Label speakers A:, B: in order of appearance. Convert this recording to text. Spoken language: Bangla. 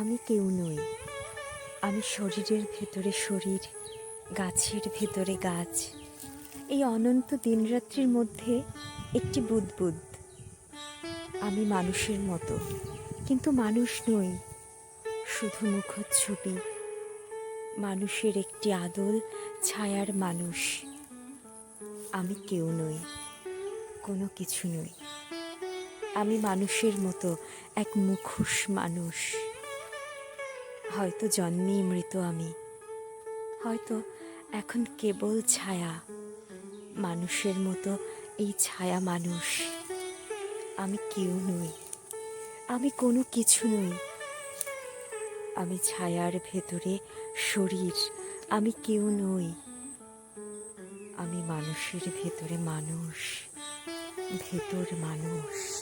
A: আমি কেউ নই। আমি শরীরের ভেতরে শরীর, গাছের ভেতরে গাছ। এই অনন্ত দিনরাত্রির মধ্যে একটি বুদবুদ। আমি মানুষের মতো, কিন্তু মানুষ নই, শুধু মুখচ্ছবি। মানুষের একটি আদল, ছায়ার মানুষ। আমি কেউ নই, কোনো কিছু নই। আমি মানুষের মতো এক মুখোশ মানুষ। হয়তো জন্মেই মৃত আমি। হয়তো এখন কেবল ছায়া, মানুষের মতো এই ছায়া মানুষ। আমি কেউ নই, আমি কোনো কিছু নই। আমি ছায়ার ভেতরে শরীর, আমি কেউ নই। আমি মানুষের ভেতরে মানুষ, ভেতর মানুষ।